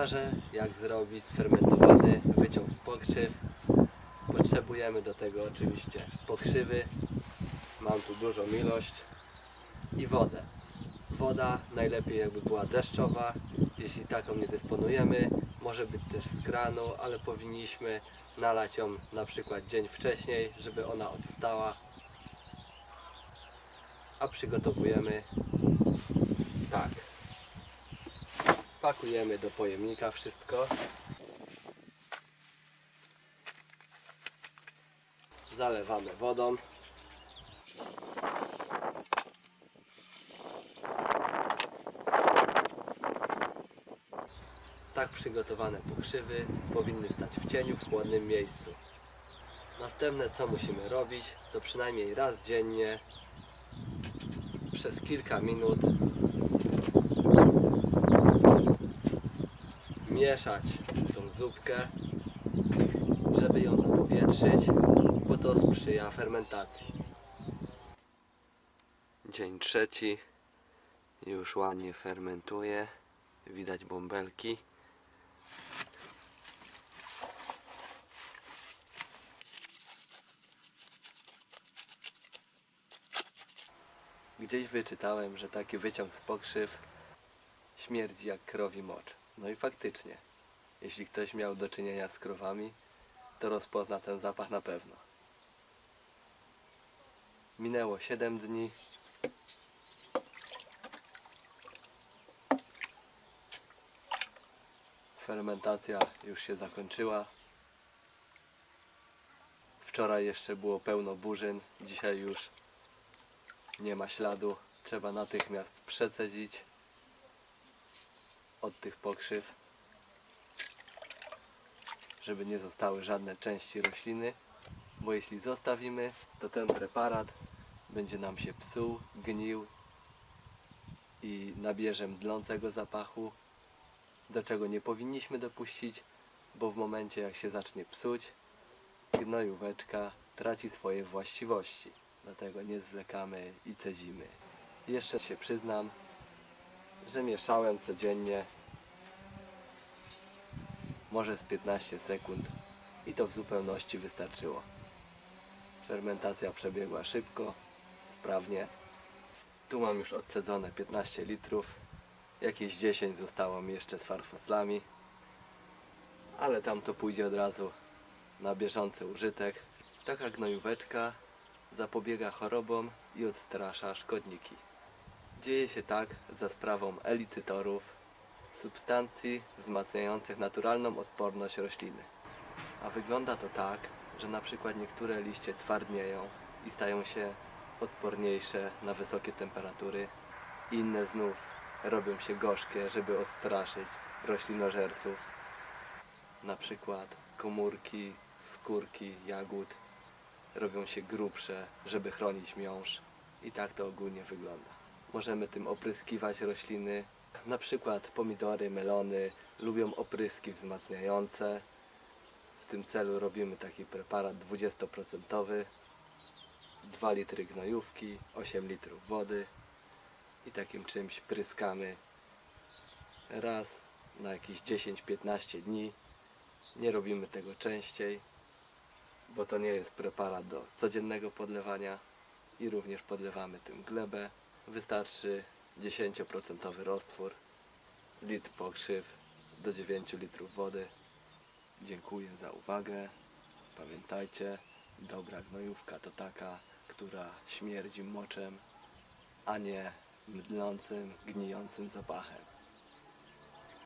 Pokażę jak zrobić sfermentowany wyciąg z pokrzyw. Potrzebujemy do tego oczywiście pokrzywy. Mam tu dużą ilość i wodę. Woda najlepiej jakby była deszczowa. Jeśli taką nie dysponujemy, może być też z kranu, ale powinniśmy nalać ją na przykład dzień wcześniej, żeby ona odstała. A przygotowujemy tak. Pakujemy do pojemnika wszystko. Zalewamy wodą. Tak przygotowane pokrzywy powinny stać w cieniu w chłodnym miejscu. Następne co musimy robić to przynajmniej raz dziennie przez kilka minut mieszać tą zupkę, żeby ją napowietrzyć, bo to sprzyja fermentacji. Dzień trzeci już ładnie fermentuje, widać bąbelki. Gdzieś wyczytałem, że taki wyciąg z pokrzyw śmierdzi jak krowi mocz. No i faktycznie, jeśli ktoś miał do czynienia z krowami, to rozpozna ten zapach na pewno. Minęło 7 dni. Fermentacja już się zakończyła. Wczoraj jeszcze było pełno burzyn, dzisiaj już nie ma śladu. Trzeba natychmiast przecedzić od tych pokrzyw, żeby nie zostały żadne części rośliny, bo jeśli zostawimy, to ten preparat będzie nam się psuł, gnił i nabierze mdlącego zapachu, do czego nie powinniśmy dopuścić, bo w momencie jak się zacznie psuć, gnojóweczka traci swoje właściwości. Dlatego nie zwlekamy i cedzimy. Jeszcze się przyznam, że mieszałem codziennie może z 15 sekund i to w zupełności wystarczyło. Fermentacja przebiegła szybko, sprawnie. Tu mam już odcedzone 15 litrów. Jakieś 10 zostało mi jeszcze z farfoslami. Ale tam to pójdzie od razu na bieżący użytek. Taka gnojóweczka zapobiega chorobom i odstrasza szkodniki. Dzieje się tak za sprawą elicytorów, substancji wzmacniających naturalną odporność rośliny. A wygląda to tak, że na przykład niektóre liście twardnieją i stają się odporniejsze na wysokie temperatury, inne znów robią się gorzkie, żeby odstraszyć roślinożerców. Na przykład komórki, skórki jagód robią się grubsze, żeby chronić miąższ. I tak to ogólnie wygląda. Możemy tym opryskiwać rośliny. Na przykład pomidory, melony lubią opryski wzmacniające. W tym celu robimy taki preparat 20%. 2 litry gnojówki, 8 litrów wody i takim czymś pryskamy raz na jakieś 10-15 dni. Nie robimy tego częściej, bo to nie jest preparat do codziennego podlewania i również podlewamy tym glebę. Wystarczy 10% roztwór, litr pokrzyw do 9 litrów wody. Dziękuję za uwagę. Pamiętajcie, dobra gnojówka to taka, która śmierdzi moczem, a nie mdlącym, gnijącym zapachem.